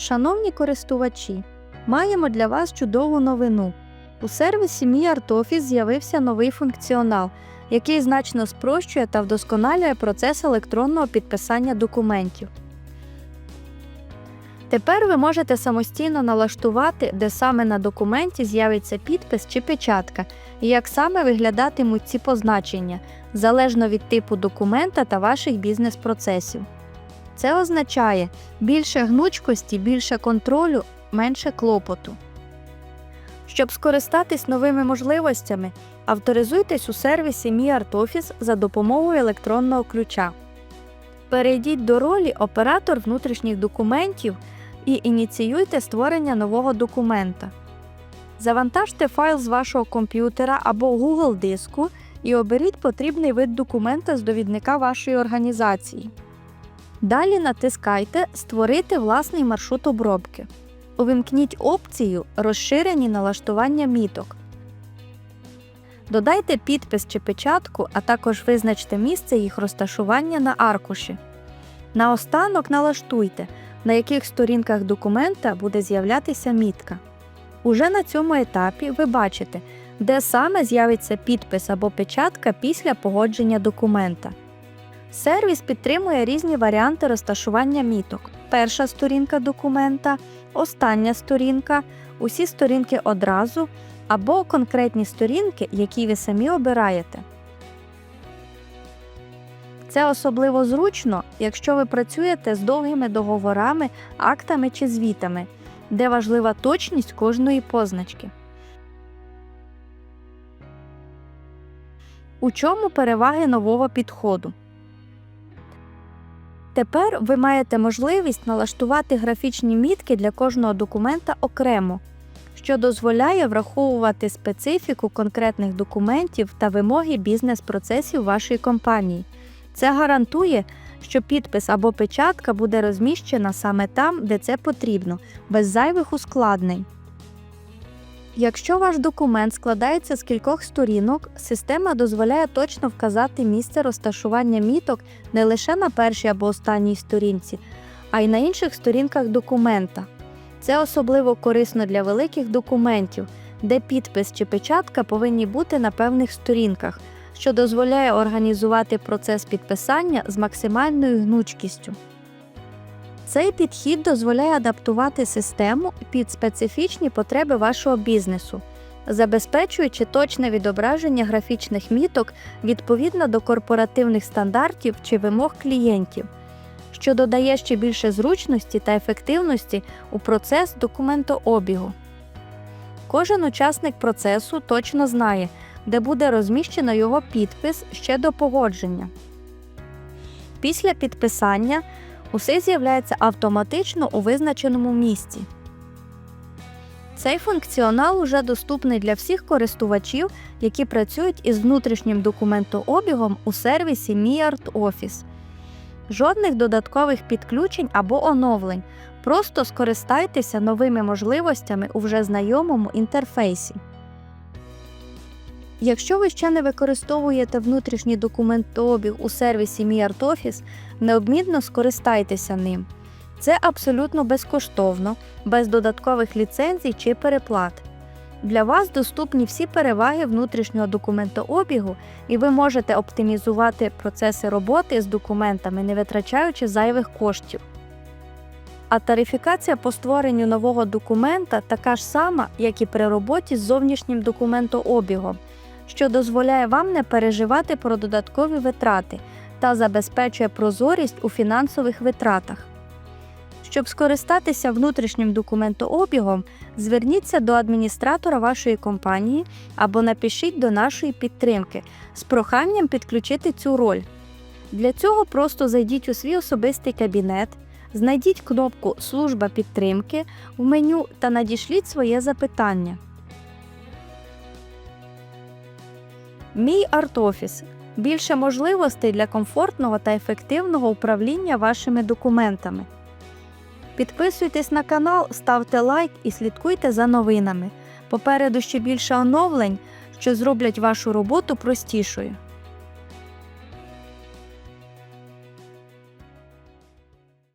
Шановні користувачі, маємо для вас чудову новину. У сервісі Мій ArtOffice з'явився новий функціонал, який значно спрощує та вдосконалює процес електронного підписання документів. Тепер ви можете самостійно налаштувати, де саме на документі з'явиться підпис чи печатка, і як саме виглядатимуть ці позначення, залежно від типу документа та ваших бізнес-процесів. Це означає більше гнучкості, більше контролю, менше клопоту. Щоб скористатись новими можливостями, авторизуйтесь у сервісі Мій за допомогою електронного ключа. Перейдіть до ролі Оператор внутрішніх документів і ініціюйте створення нового документа. Завантажте файл з вашого комп'ютера або Google диску і оберіть потрібний вид документа з довідника вашої організації. Далі натискайте Створити власний маршрут обробки. Увімкніть опцію Розширені налаштування міток. Додайте підпис чи печатку, а також визначте місце їх розташування на аркуші. Наостанок налаштуйте, на яких сторінках документа буде з'являтися мітка. Уже на цьому етапі ви бачите, де саме з'явиться підпис або печатка після погодження документа. Сервіс підтримує різні варіанти розташування міток: перша сторінка документа, остання сторінка, усі сторінки одразу або конкретні сторінки, які ви самі обираєте. Це особливо зручно, якщо ви працюєте з довгими договорами, актами чи звітами, де важлива точність кожної позначки. У чому переваги нового підходу? Тепер ви маєте можливість налаштувати графічні мітки для кожного документа окремо, що дозволяє враховувати специфіку конкретних документів та вимоги бізнес-процесів вашої компанії. Це гарантує, що підпис або печатка буде розміщена саме там, де це потрібно, без зайвих ускладнень. Якщо ваш документ складається з кількох сторінок, система дозволяє точно вказати місце розташування міток не лише на першій або останній сторінці, а й на інших сторінках документа. Це особливо корисно для великих документів, де підпис чи печатка повинні бути на певних сторінках, що дозволяє організувати процес підписання з максимальною гнучкістю. Цей підхід дозволяє адаптувати систему під специфічні потреби вашого бізнесу, забезпечуючи точне відображення графічних міток відповідно до корпоративних стандартів чи вимог клієнтів, що додає ще більше зручності та ефективності у процес документообігу. Кожен учасник процесу точно знає, де буде розміщено його підпис ще до погодження. Після підписання усе з'являється автоматично у визначеному місці. Цей функціонал уже доступний для всіх користувачів, які працюють із внутрішнім документообігом у сервісі MiArt Office. Жодних додаткових підключень або оновлень. Просто скористайтеся новими можливостями у вже знайомому інтерфейсі. Якщо ви ще не використовуєте внутрішній документообіг у сервісі MiArt Office, необмінно скористайтеся ним. Це абсолютно безкоштовно, без додаткових ліцензій чи переплат. Для вас доступні всі переваги внутрішнього документообігу, і ви можете оптимізувати процеси роботи з документами, не витрачаючи зайвих коштів. А тарифікація по створенню нового документа така ж сама, як і при роботі з зовнішнім документообігом, що дозволяє вам не переживати про додаткові витрати та забезпечує прозорість у фінансових витратах. Щоб скористатися внутрішнім документообігом, зверніться до адміністратора вашої компанії або напишіть до нашої підтримки з проханням підключити цю роль. Для цього просто зайдіть у свій особистий кабінет, знайдіть кнопку Служба підтримки в меню та надішліть своє запитання. Мій Артофіс – більше можливостей для комфортного та ефективного управління вашими документами. Підписуйтесь на канал, ставте лайк і слідкуйте за новинами. Попереду ще більше оновлень, що зроблять вашу роботу простішою.